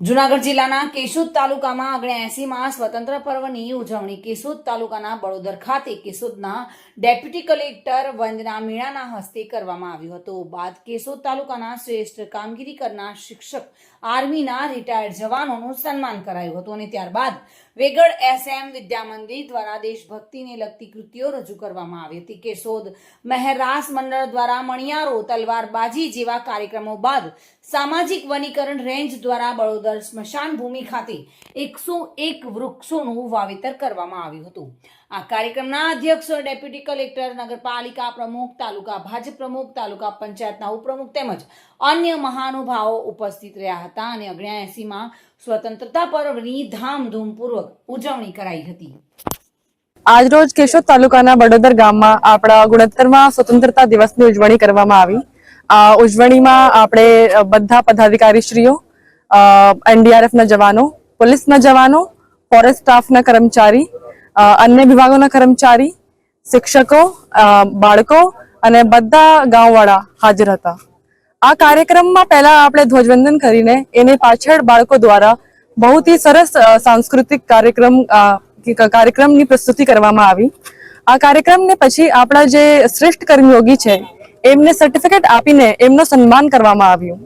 જુનાગઢ જિલ્લાના કેશોદ તાલુકામાં ઓગણએસીમાં સ્વતંત્ર પર્વની ઉજવણી. કેશોદ તાલુકાના બળોદર ખાતે કેશોદના ડેપ્યુટી કલેક્ટર વંદના મીણાના હસ્તે કરવામાં આવ્યું હતું. બાદ કેશોદ તાલુકાના શ્રેષ્ઠ કામગીરી કરનાર શિક્ષક આર્મીના રિટાયર્ડ જવાનોનું સન્માન કરાયું હતું અને ત્યારબાદ વેગડ એસએમ વિદ્યામંદિર દ્વારા દેશભક્તિને લગતી કૃતિઓ રજૂ કરવામાં આવી હતી. કેશોદ મહેરાસ મંડળ દ્વારા મણિયારો, તલવારબાજી જેવા કાર્યક્રમો બાદ સામાજિક વનીકરણ રેન્જ દ્વારા બળોદર સ્મશાન ભૂમિ ખાતે એકસો એક વૃક્ષોનું વાવેતર કરવામાં આવ્યું હતું. આ કાર્યક્રમના અધ્યક્ષ ડેપ્યુટી કલેક્ટર, નગરપાલિકા પ્રમુખ, તાલુકા ભાજપ પ્રમુખ, તાલુકા પંચાયતના ઉપપ્રમુખ તેમજ અન્ય મહાનુભાવો ઉપસ્થિત રહ્યા હતા અને ઓગણ્યાએંસીમાં સ્વતંત્રતા પર્વની ધામધૂમપૂર્વક ઉજવણી કરાઈ હતી. આજરોજ કેશોદ તાલુકાના બડોદર ગામમાં આપણા ગુણોત્તરમાં સ્વતંત્રતા દિવસની ઉજવણી કરવામાં આવી. આ ઉજવણીમાં આપણે બધા પદાધિકારીશ્રીઓ એનડીઆરએફના જવાનો પોલીસના જવાનો ફોરેસ્ટ સ્ટાફના કર્મચારી અન્ય વિભાગોના કર્મચારી, શિક્ષકો બાળકો અને બધા ગામવાળા હાજર હતા. આ કાર્યક્રમમાં પહેલા આપણે ધ્વજવંદન કરીને એને પાછળ બાળકો દ્વારા બહુ જ સરસ સાંસ્કૃતિક કાર્યક્રમ કાર્યક્રમની પ્રસ્તુતિ કરવામાં આવી. આ કાર્યક્રમને પછી આપણા જે શ્રેષ્ઠ કર્મયોગી છે, એમને સર્ટિફિકેટ આપીને એમનું સન્માન કરવામાં આવ્યું.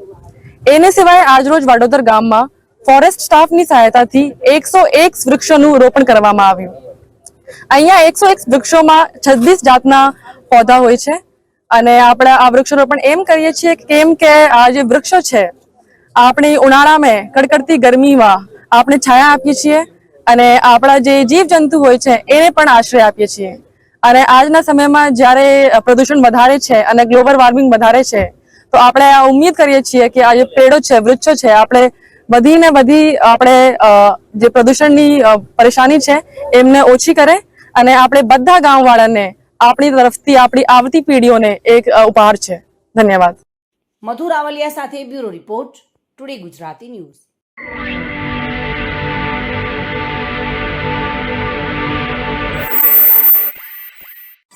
એને સિવાય આજરોજ વાડોદર ગામમાં ફોરેસ્ટ સ્ટાફની સહાયતાથી એકસો એક વૃક્ષોનું રોપણ કરવામાં આવ્યું. અહીંયા એકસો એક વૃક્ષોમાં છવ્વીસ જાતના પૌધા હોય છે અને આપણે આ વૃક્ષોરોપણ એમ કરીએ છીએ કેમ કે આ જે વૃક્ષો છે, આપણી ઉનાળામાં કડકડતી ગરમીમાં આપણે છાયા આપીએ છીએ અને આપણા જે જીવ જંતુ હોય છે, એને પણ આશ્રય આપીએ છીએ. અને આજના સમયમાં જ્યારે પ્રદૂષણ વધારે છે અને ગ્લોબલ વોર્મિંગ વધારે છે તો આપણે ઉમ્મીદ કરીએ છીએ કે આ જે પેડો છે, વૃક્ષો છે, આપણે બધી ને બધી, આપણે જે પ્રદૂષણની પરેશાની છે, એમને ઓછી કરે અને આપણે બધા ગામવાળાને આપણી તરફથી, આપણી આવતી પેઢીઓને એક ઉપહાર છે. ધન્યવાદ. મધુ રાવલિયા સાથે bureau report, today Gujarati news.